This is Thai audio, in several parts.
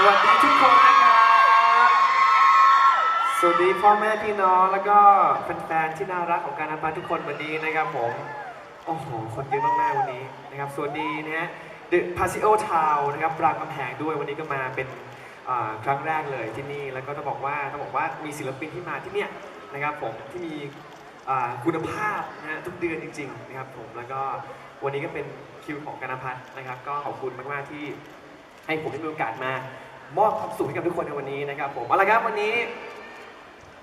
สวัสดีทุกคนนะครับ สวัสดีพ่อแม่พี่น้องแล้วก็แฟนๆที่น่ารักของการนพัฒน์ทุกคนวันนี้นะครับผม โอ้โห คนเยอะมากๆวันนี้นะครับ สวัสดีนะฮะ The Paseo Town นะครับรามคำแหงด้วยวันนี้ก็มาเป็นครั้งแรกเลยที่นี่ แล้วก็ต้องบอกว่าต้องบอกว่ามีศิลปินที่มาที่เนี่ยนะครับผมที่มีคุณภาพนะฮะทุกเดือนจริงๆนะครับผมแล้วก็วันนี้ก็เป็นคิวของการนพัฒน์นะครับ ก็ขอบคุณมากๆที่ให้ผมได้มีโอกาสมา มอบความสุขให้กับทุกคนในวันนี้นะครับผมเอาละครับวันนี้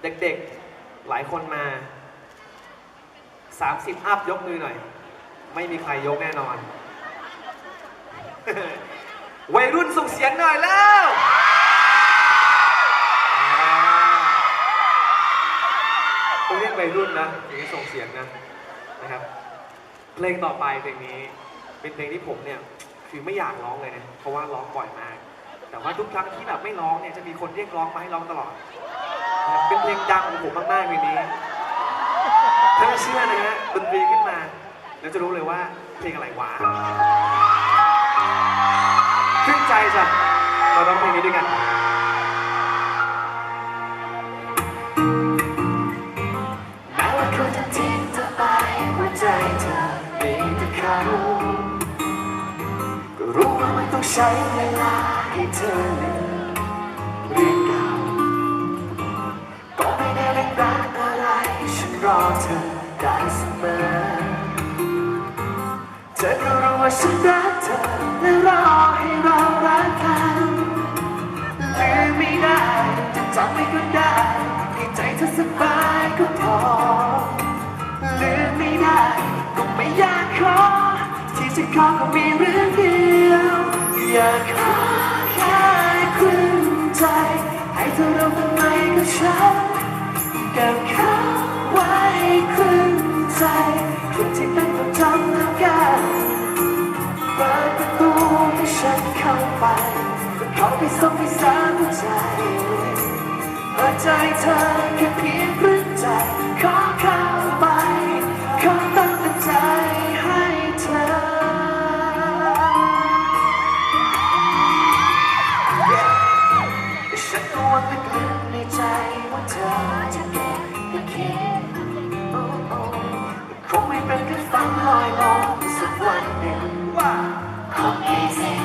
เด็กๆหลายคนมา 30 อัพยกมือหน่อย ไม่มีใครยกแน่นอน วัยรุ่นส่งเสียงหน่อยแล้วต้องเรียกวัยรุ่นนะถึงจะส่งเสียงนะนะครับ เพลงต่อไปเพลงนี้ เป็นเพลงที่ผมเนี่ย คือไม่อยากร้องเลยนะ เพราะว่าร้องบ่อยมาก แต่ว่าทุกครั้งที่แบบไม่ร้องเนี่ยจะมีคนเรียกร้องมาให้ร้องตลอดนะครับเป็นเพลงดังของผมมากๆเพลงนี้ ถ้าไม่เชื่อนะฮะดนตรีขึ้นมาแล้วจะรู้เลยว่าเพลงอะไรวะขึ้นใจจ้ะมาร้องเพลงนี้ด้วยกันแม้ว่าเขาจะทิ้งเธอไปหัวใจเธอมีแต่เขา ใช้เวลาให้เธอเรื่องเก่าก็ไม่ได้เร่งรัดอะไรฉันรอเธอได้เสมอเธอก็รู้ว่าฉันรักเธอและรอให้เรารักกันลืมไม่ได้จะจำไม่ก็ได้ให้ใจเธอสบายก็พอลืมไม่ได้ก็ไม่อยากขอที่จะขอก็มี ให้เธอรู้ทำไมกับฉันกับเขาไว้ครึ่งใจคนที่เป็นคนทำแล้วกันเปิดประตูให้ฉันเข้าไปเขาไปส่งไปสามใจเปิดใจเธอแค่เพียงครึ่ง สักวันหนึ่งว่าคงมีสิ่ง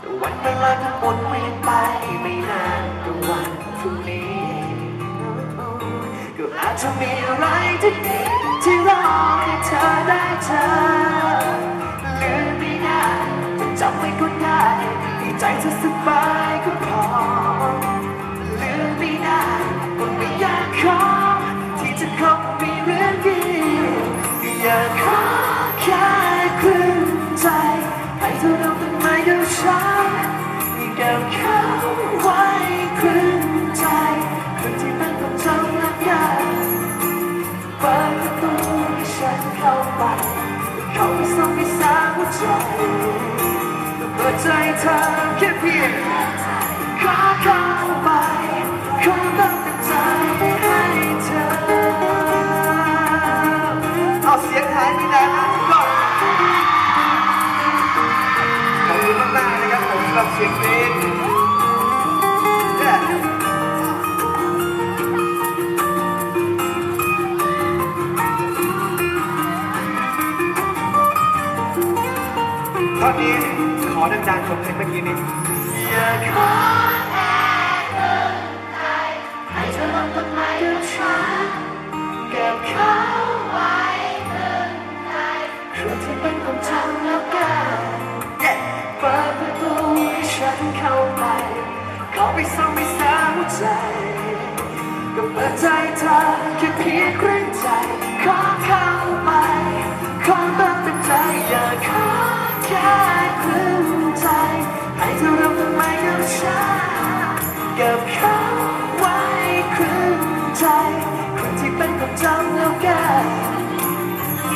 แต่วันเวลาทั้งหมดเวียนไปไม่นานก็วันพรุ่งนี้ก็อาจจะมีอะไรที่ดีที่รอให้เธอได้เจอลืมไม่ได้จะจำไว้ก็ได้ให้ใจเธอสบายก็พอลืมไม่ได้ก็ไม่อยากขอที่จะขอมีเรื่องดีอยากขอ เธอรู้ทำไมกับฉันเก็บเขาไว้ครึ่งใจคนที่เป็นของเจ้าและกันเปิดประตูให้ฉันเข้าไปเขาไปส่งไปสร้าหัวใจเปิดใจเธอแค่เพียงขอเข้าไปขอตั้งแต่ใจให้เธอเอาเสียงหายไปไหนับสำหรับเสียงเพลงเนี่ยตอนนี้ขอดังๆคนเพลงเมื่อกี้นี้อยากขอ ไปส่องไปสาวหัวใจ ก็เปิดใจเธอแค่เพียงครึ่งใจ ขอเข้าไป ขอตั้งใจอย่าขอแค่ครึ่งใจ ให้เธอรับทำไมกับฉันเก็บเขาไว้ครึ่งใจ คนที่เป็นของเจ้าแล้วกัน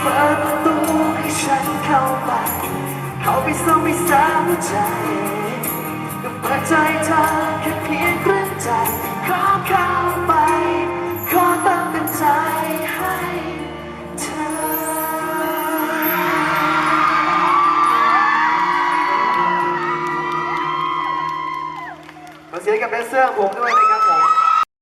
เปิดประตูให้ฉันเข้าไป เข้าไปส่องไปสาหัวใจ ก็เปิดใจเธอ ผมด้วยนะครับ